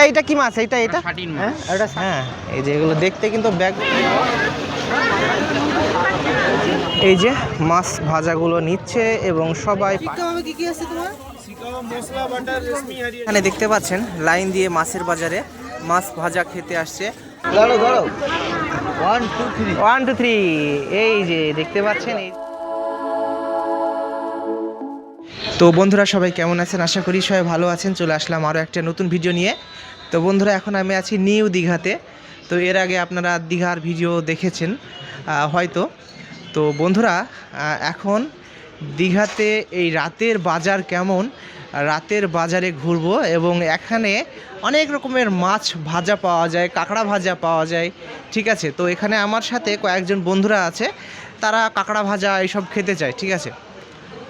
এটা এটা কি মাছ? এটা এটা? হ্যাঁ এটা হ্যাঁ এই যে এগুলো দেখতে কিন্তু ব্যাগ এই যে মাছ ভাজাগুলো নিচ্ছে এবং সবাই কি কি আছে তোমার? এখানে দেখতে পাচ্ছেন লাইন দিয়ে মাছের বাজারে মাছ ভাজা খেতে আসছে। দাঁড়ো দাঁড়ো one two three one two three এই যে দেখতে পাচ্ছেন এই তো বন্ধুরা সবাই কেমন আছেন? আশা করি সবাই ভালো আছেন। চলে আসলাম আরও একটা নতুন ভিডিও নিয়ে। তো বন্ধুরা, এখন আমি আছি নিউ দীঘাতে। তো এর আগে আপনারা দীঘার ভিডিও দেখেছেন হয়তো। তো বন্ধুরা এখন দীঘাতে এই রাতের বাজার কেমন? রাতের বাজারে ঘুরবো এবং এখানে অনেক রকমের মাছ ভাজা পাওয়া যায়, কাঁকড়া ভাজা পাওয়া যায়, ঠিক আছে? তো এখানে আমার সাথে কয়েকজন বন্ধুরা আছে, তারা কাঁকড়া ভাজা এইসব খেতে চায়, ঠিক আছে?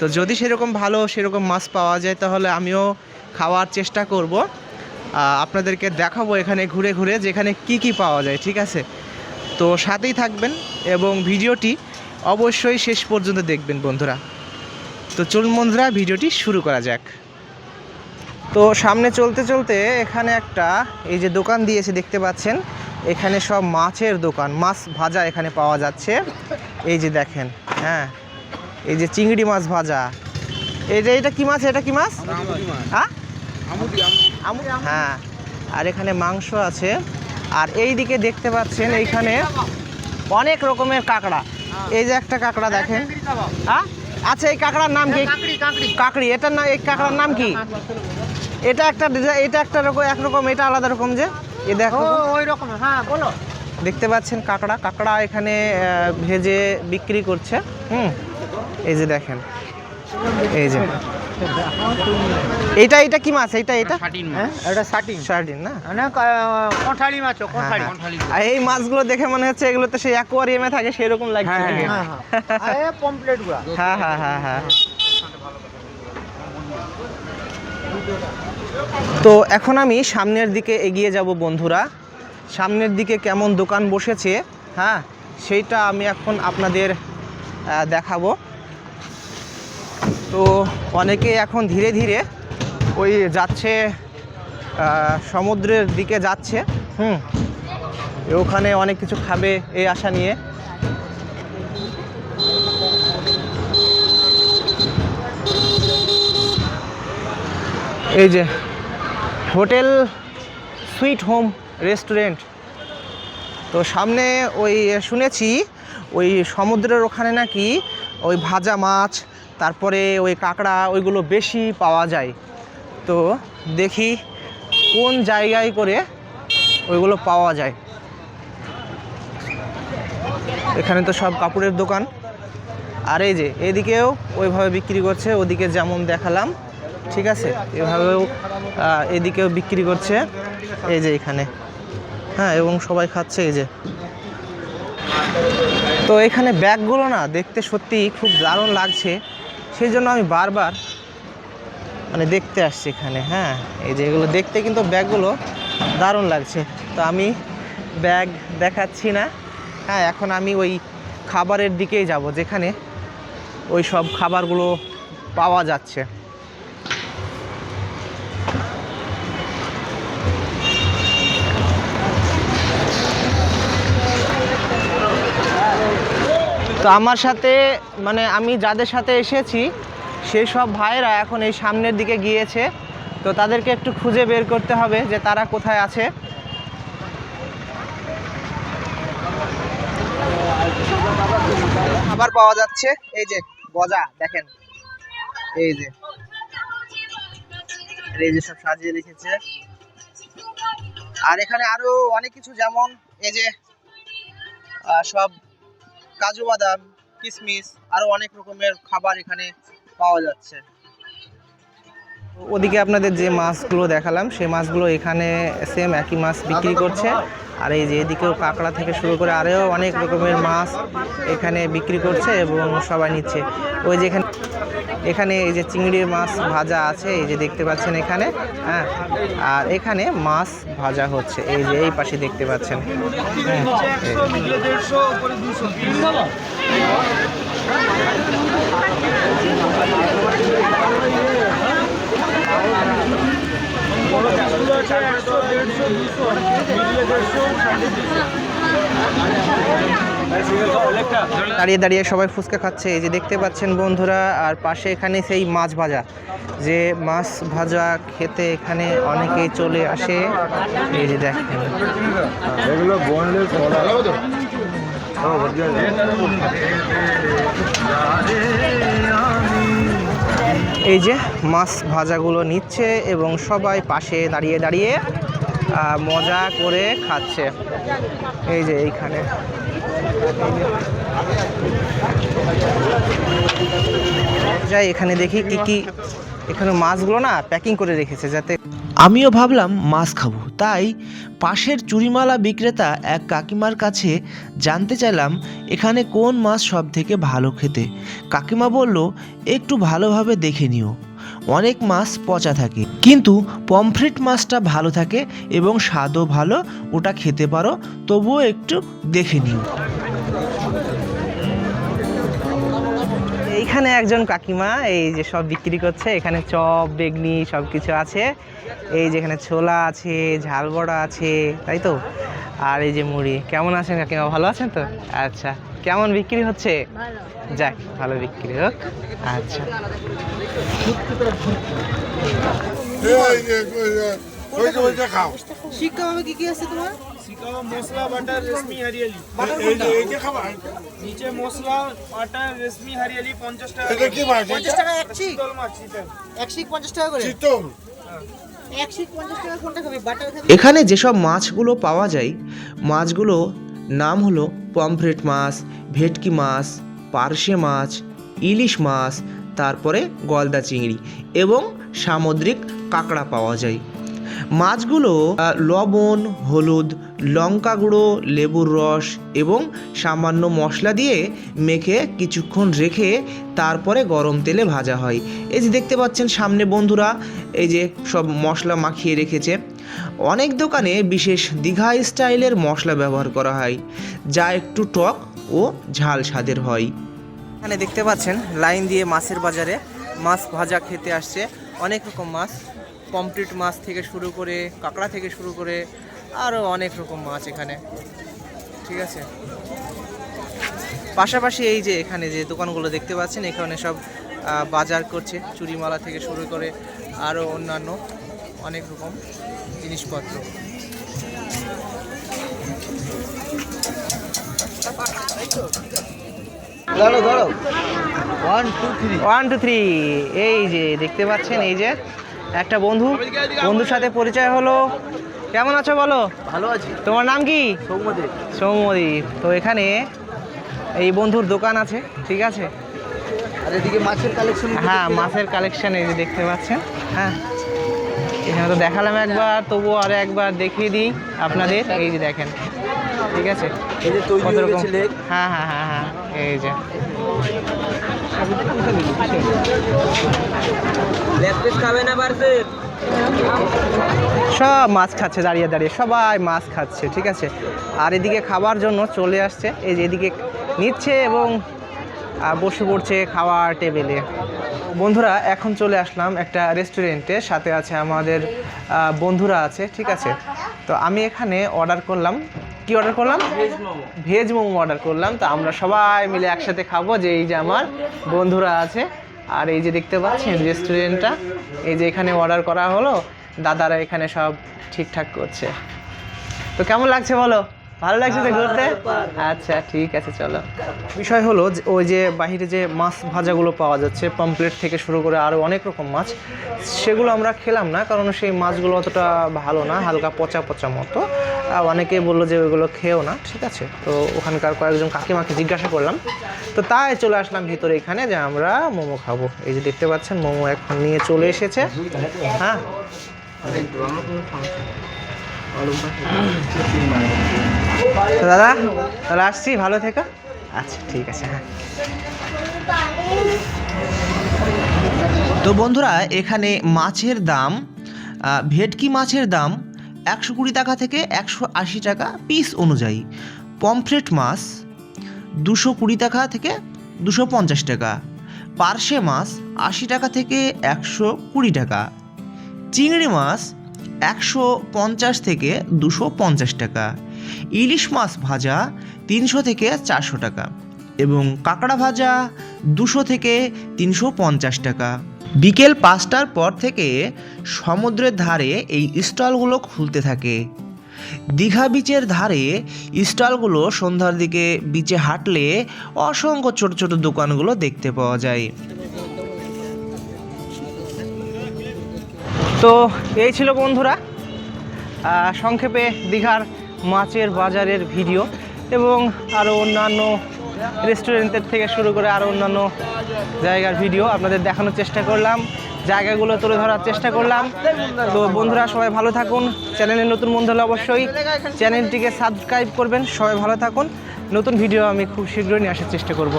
তো যদি সেরকম ভালো সেরকম মাছ পাওয়া যায়, তাহলে আমিও খাওয়ার চেষ্টা করব। আপনাদেরকে দেখাবো এখানে ঘুরে ঘুরে যেখানে কি কি পাওয়া যায়, ঠিক আছে? তো সাথেই থাকবেন এবং ভিডিওটি অবশ্যই শেষ পর্যন্ত দেখবেন বন্ধুরা। তো চলুন বন্ধুরা, ভিডিওটি শুরু করা যাক। তো সামনে চলতে চলতে এখানে একটা, এই যে দোকান দিয়েছে দেখতে পাচ্ছেন, এখানে সব মাছের দোকান, মাছ ভাজা এখানে পাওয়া যাচ্ছে। এই যে দেখেন হ্যাঁ। এই যে চিংড়ি মাছ ভাজা। এই যে এটা কি মাছ? এটা কি মাছ? হ্যাঁ? হ্যাঁ। আর এখানে মাংস আছে। আর এই দিকে দেখতে পাচ্ছেন এইখানে অনেক রকমের কাঁকড়া। এই যে একটা কাঁকড়া দেখেন। হ্যাঁ? আচ্ছা এই কাঁকড়ার নাম কি? কাঁকড়ি এটার নাম এই কাঁকড়ার নাম কি? এটা একটা এটা একটা রকম একরকম এটা আলাদা রকম যে। এ দেখো। ওই রকম। হ্যাঁ বলো। দেখতে পাচ্ছেন কাঁকড়া। কাঁকড়া এখানে ভেজে বিক্রি করছে। হুম? এই যে দেখেন। এই যে। এটা এটা কি মাছ? এটা এটা? হ্যাঁ? এটা ষাটিং সার্ডিন না? মানে কোঠালি মাছ হ্যাঁ, কোঠালি। হ্যাঁ। আর এই মাছগুলো দেখে মনে হচ্ছে এগুলো তো সেই অ্যাকোয়ারিয়ামে থাকে সেরকম লাগছে। হ্যাঁ। হ্যাঁ হ্যাঁ। আরে পমপ্লেটগুলা হ্যাঁ হ্যাঁ হ্যাঁ হ্যাঁ। তো এখন আমি সামনের দিকে এগিয়ে যাব বন্ধুরা। সামনের দিকে কেমন দোকান বসেছে হ্যাঁ সেইটা আমি এখন আপনাদের দেখাবো। তো অনেকে এখন ধীরে ধীরে ওই যাচ্ছে সমুদ্রের দিকে যাচ্ছে, হুম। ওখানে অনেক কিছু খাবে এই আশা নিয়ে। এই যে হোটেল সুইট হোম রেস্টুরেন্ট। তো সামনে ওই শুনেছি ওই সমুদ্রের ওখানে নাকি ওই ভাজা মাছ, তারপরে ওই কাঁকড়া, ওইগুলো বেশি পাওয়া যায়। তো দেখি কোন জায়গায় করে ওইগুলো পাওয়া যায়। এখানে তো সব কাপড়ের দোকান। আর এই যে, এদিকেও ওইভাবে বিক্রি করছে, ওদিকে যেমন দেখালাম, ঠিক আছে? এভাবেও এদিকেও বিক্রি করছে। এই যে এখানে। হ্যাঁ এবং সবাই খাচ্ছে এই যে। তো এখানে ব্যাগগুলো না দেখতে সত্যিই খুব দারুণ লাগছে। সেই জন্য আমি বারবার মানে দেখতে আসছি এখানে হ্যাঁ। এই যে এগুলো দেখতে কিন্তু ব্যাগগুলো দারুণ লাগছে। তো আমি ব্যাগ দেখাচ্ছি না হ্যাঁ এখন আমি ওই খাবারের দিকেই যাব, যেখানে ওই সব খাবারগুলো পাওয়া যাচ্ছে। তো আমার সাথে মানে আমি যাদের সাথে এসেছি, সেই সব ভাইয়েরা এখন এই সামনের দিকে গিয়েছে। তো তাদেরকে একটু খুঁজে বের করতে হবে যে তারা কোথায় আছে। খাবার পাওয়া যাচ্ছে। এই যে, গজা, দেখেন। এই যে। এই যে সব সাজিয়ে রেখেছে। আর এখানে আরও অনেক কিছু, যেমন এই যে সব কাজু বাদাম কিশমিশ আরও অনেক রকমের খাবার এখানে পাওয়া যাচ্ছে। ওদিকে আপনাদের যে মাছগুলো দেখালাম, সেই মাছগুলো এখানে সেম একই মাছ বিক্রি করছে। আর এই যে এদিকেও কাঁকড়া থেকে শুরু করে আরও অনেক রকমের মাছ এখানে বিক্রি করছে এবং সবাই নিচ্ছে। ওই যে এখানে এখানে এই যে চিংড়ির মাছ ভাজা আছে, এই যে দেখতে পাচ্ছেন এখানে হ্যাঁ আর এখানে মাছ ভাজা হচ্ছে, এই যে এই পাশে দেখতে পাচ্ছেন দেড়শো দুশো মিডিলে দেড়শো সাড়ে দুশো দাঁড়িয়ে দাঁড়িয়ে সবাই ফুচকা খাচ্ছে। এই যে দেখতে পাচ্ছেন বন্ধুরা আর পাশে এখানে সেই মাছ ভাজা। যে মাছ ভাজা খেতে এখানে অনেকেই চলে আসে। এই যে দেখেন। এগুলো এই যে মাছ ভাজাগুলো নিচ্ছে এবং সবাই পাশে দাঁড়িয়ে দাঁড়িয়ে মজা করে খাচ্ছে। এই যে এইখানে। যাই, এখানে দেখি কি কি এখানে মাছগুলো না প্যাকিং করে রেখেছে যাতে আমিও ভাবলাম মাছ খাব, তাই পাশের চুরিমালা বিক্রেতা এক কাকিমার কাছে জানতে চাইলাম এখানে কোন মাছ সব থেকে ভালো খেতে। কাকিমা বলল, একটু ভালোভাবে দেখে নিও। অনেক মাছ পচা থাকে। কিন্তু পমফ্রেট মাছটা ভালো থাকে এবং স্বাদও ভালো, ওটা খেতে পারো, তবুও একটু দেখে নিও। এইখানে একজন কাকিমা, এই যে সব বিক্রি করছে, এখানে চপ, বেগনি সব কিছু আছে। এই যে এখানে ছোলা আছে ঝাল বড়া আছে, তাই তো? আর এই যে মুড়ি, কেমন আছেন কাকিমা, ভালো আছেন তো? আচ্ছা। কেমন বিক্রি হচ্ছে? যাক ভালো বিক্রি হোক। আচ্ছা। শিকাও মশলা বাটার রেশমি হরিয়ালি। নিচে মশলা বাটার রেশমি হরিয়ালি পঞ্চাশ টাকা এটা পঞ্চাশ টাকা এক শিক? চিতল মাছ চিতল এক শিক পঞ্চাশ টাকা করে? চিতল এক শিক পঞ্চাশ টাকা কোনটা খাবি? বাটার খাবি? এখানে যেসব মাছগুলো পাওয়া যায় মাছগুলো নাম হলো পমফ্রেট মাছ, ভেটকি মাছ, পার্শে মাছ, ইলিশ মাছ, তারপরে গলদা চিংড়ি এবং সামুদ্রিক কাঁকড়া পাওয়া যায়। মাছগুলো লবণ, হলুদ, লঙ্কা গুঁড়ো, লেবুর রস এবং সামান্য মশলা দিয়ে মেখে কিছুক্ষণ রেখে তারপরে গরম তেলে ভাজা হয়। এই যে দেখতে পাচ্ছেন সামনে বন্ধুরা, এই যে সব মশলা মাখিয়ে রেখেছে। অনেক দোকানে বিশেষ দীঘা স্টাইলের মশলা ব্যবহার করা হয়, যা একটু টক ও ঝাল স্বাদের হয়। এখানে দেখতে পাচ্ছেন, লাইন দিয়ে মাছের বাজারে মাছ ভাজা খেতে আসছে। অনেক রকম মাছ। পমপ্লেট মাছ থেকে শুরু করে কাঁকড়া থেকে শুরু করে আরও অনেক রকম মাছ এখানে। ঠিক আছে? পাশাপাশি এই যে এখানে যে দোকানগুলো দেখতে পাচ্ছেন এখানে সব বাজার করছে চুরিমালা থেকে শুরু করে আরও অন্যান্য অনেক রকম জিনিসপত্র। ওয়ান টু থ্রি এই যে দেখতে পাচ্ছেন এই যে একটা বন্ধু বন্ধুর সাথে পরিচয় হলো। কেমন আছো বলো? ভালো আছি। তোমার নাম কি? সৌমদে সৌমদীপ তো এখানে এই বন্ধুর দোকান আছে ঠিক আছে? আর এদিকে মাছের কালেকশন হ্যাঁ মাছের কালেকশন এই যে দেখতে পাচ্ছেন হ্যাঁ? এখানে তো দেখালাম একবার তবুও আরও একবার দেখিয়ে দিই আপনাদের। এই যে দেখেন ঠিক আছে? এই যে তৈরি হয়ে গেছে লেগ হ্যাঁ হ্যাঁ হ্যাঁ হ্যাঁ এই যে। খাবে না পারছে সব মাছ খাচ্ছে দাঁড়িয়ে দাঁড়িয়ে। সবাই মাছ খাচ্ছে ঠিক আছে? আর এদিকে খাবার জন্য চলে আসছে। এই যে এদিকে নিচ্ছে এবং বসে পড়ছে খাওয়ার টেবিলে। বন্ধুরা এখন চলে আসলাম একটা রেস্টুরেন্টে। সাথে আছে আমাদের বন্ধুরা আছে ঠিক আছে? তো আমি এখানে অর্ডার করলাম কি অর্ডার করলাম? ভেজ মোমো। অর্ডার করলাম। তো আমরা সবাই মিলে একসাথে খাব যে এই যে আমার বন্ধুরা আছে। আর এই যে দেখতে পাচ্ছেন রেস্টুরেন্টটা এই যে এখানে অর্ডার করা হলো দাদারা এখানে সব ঠিকঠাক করছে। তো কেমন লাগছে বলো? ভালো লাগছে তো ঘুরতে? আচ্ছা ঠিক আছে চলো। বিষয় হলো যে ওই যে বাইরে যে মাছ ভাজাগুলো পাওয়া যাচ্ছে পমপ্লেট থেকে শুরু করে আরও অনেক রকম মাছ সেগুলো আমরা খেলাম না কারণ সেই মাছগুলো অতটা ভালো না হালকা পচা পচা মতো। অনেকে বলল যে ওইগুলো খেয়েও না, ঠিক আছে। তো ওখানকার কয়েকজন কাকিমাকে জিজ্ঞাসা করলাম। তো তাই চলে আসলাম ভিতরে এখানে যে আমরা মোমো খাব। এই যে দেখতে পাচ্ছেন, মোমো এখন নিয়ে চলে এসেছে। হ্যাঁ। দাদা, তাহলে আসছি, ভালো থেকো। আচ্ছা ঠিক আছে হ্যাঁ। তো বন্ধুরা, এখানে মাছের দাম ভেটকি মাছের দাম একশো কুড়ি টাকা থেকে একশো আশি টাকা পিস অনুযায়ী। পমফ্রেট মাছ দুশো কুড়ি টাকা থেকে দুশো পঞ্চাশ টাকা। পার্শে মাছ আশি টাকা থেকে একশো কুড়ি টাকা। চিংড়ি মাছ একশো পঞ্চাশ থেকে দুশো পঞ্চাশ টাকা। ইলিশ মাছ ভাজা তিনশো থেকে চারশো টাকা এবং কাঁকড়া ভাজা দুশো থেকে তিনশো পঞ্চাশ টাকা। বিকেল পাঁচটার পর থেকে সমুদ্রের ধারে এই স্টলগুলো খুলতে থাকে। দীঘা বিচের ধারে স্টলগুলো সন্ধ্যার দিকে বিচে হাঁটলে অসংখ্য ছোট ছোট দোকানগুলো দেখতে পাওয়া যায়। তো এই ছিল বন্ধুরা সংক্ষেপে দীঘার মাছের বাজারের ভিডিও এবং আরও অন্যান্য রেস্টুরেন্টের থেকে শুরু করে আরও অন্যান্য জায়গার ভিডিও আপনাদের দেখানোর চেষ্টা করলাম। জায়গাগুলো তুলে ধরার চেষ্টা করলাম। তো বন্ধুরা, সবাই ভালো থাকুন। চ্যানেলে নতুন বন্ধু হলে অবশ্যই চ্যানেলটিকে সাবস্ক্রাইব করবেন। সবাই ভালো থাকুন। নতুন ভিডিও আমি খুব শীঘ্রই নিয়ে আসার চেষ্টা করব।